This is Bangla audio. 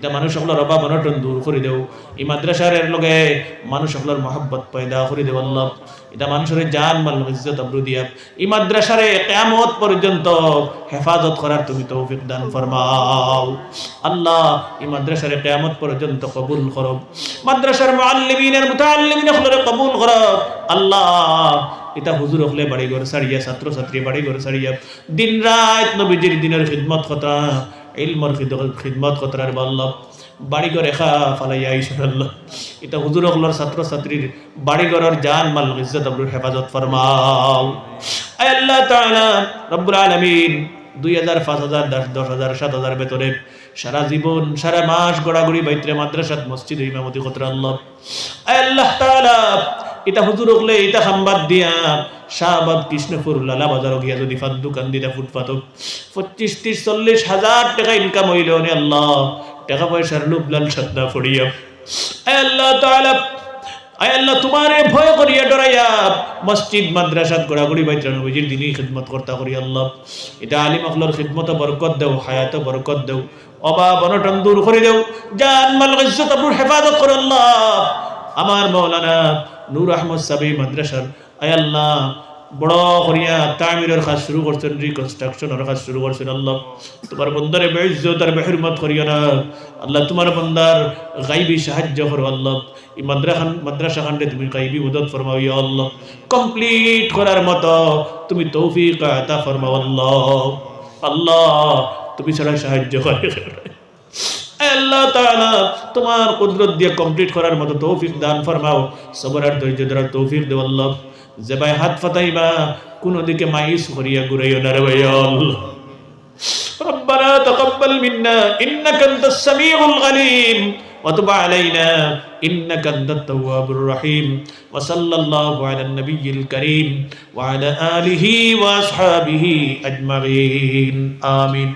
এটা মানুষ সকলের অভাব, অনটন দূর করে দেও। এই মাদ্রাসার লগে মানুষ সকলের মহব্বত পয়দা করে দেও আল্লাহ। এটা মানুষের জান, মাল, ইজ্জত আবরু দিয়া এই মাদ্রাসারে কিয়ামত পর্যন্ত হেফাজত করার তুমি তৌফিক দান ফরমাও। আল্লাহ, এই মাদ্রাসারে কিয়ামত পর্যন্ত কবুল করো। মাদ্রাসার মুআল্লিমিনের মুতাআল্লিমিন সকলের কবুল করো। আল্লাহ, এটা হুজুর হলে বাড়ি ঘর সারিয়া ছাত্র ছাত্রী বাড়ি ঘর সারিয়া দিন রাত নবীজির দিনের খিদমত কথা ইলমর খিদমত কতরার বল্লভ বাড়িঘর এখা ফালাইয়া ইসরাল্লাহ এটা হুজুর হকলার ছাত্র ছাত্রীর বাড়িঘরের জান মাল ইজ্জত আবরুর হেফাজত ফরমাও আল্লাহ তাআলা, রব্বুল আলামিন, দুই হাজার, পাঁচ হাজার, দশ হাজার, সাত হাজার বেতনে সারা জীবন, সারা মাস গড়াগড়ি বাইত্রে মাদ্রাসাত মসজিদ ইমামতি কতরা আল্লাহ। আল্লাহ তাআলা এটা হুজুর হকলে এটা খাম্বাদ দিয়া। শাহবাদ কৃষ্ণপুর লালা বাজার গিয়া যদি ফাত দোকান দিতা ফুটপাত পঁচিশ, ত্রিশ, চল্লিশ হাজার টাকা ইনকাম হইল নে আল্লাহ। টাকা পয়সার লোভ লাল সদ্দা ফড়িয়া আল্লাহ তাআলা ভয় খিদমত আলিম দেও দেও। দেও। হেফাজত করো আল্লাহ। আমার মৌলানা নূর আহমদ সাবি মাদ্রাসার, আয় আল্লাহ, বড় করিয়া তামিরের কাজ শুরু করছেন রিকনস্ট্রাকশনের কাজ শুরু করছেন, আল্লাহ। তোমার বন্দারে বেইজ্জত আর বেহরমত করিও না। আল্লাহ, তোমার বন্দার গাইবি সাহায্য করো, আল্লাহ। এই মাদ্রাখান মাদ্রাসা খান্ডে তুমি গাইবি মদত ফরমাও আল্লাহ। কমপ্লিট করার মতো তুমি তৌফিক আতা ফরমাও, আল্লাহ। আল্লাহ, তুমি ছাড়া সাহায্য করে। তাআলা তোমার কুদরত দিয়ে কমপ্লিট করার মতো তৌফিক দান ফরমাও সবর আর ধৈর্য ধরার তৌফিক দেও আল্লাহ যে ভাই হাত ফাতাইবা কোন দিকে মাইস করিয়া ঘুরাইও না রে ভাই আল্লাহ ربنا تقبل منا انك انت السميع العليم وتب علينا انك انت التواب الرحيم وصلى الله على النبي الكريم وعلى اله واصحابه اجمعين امين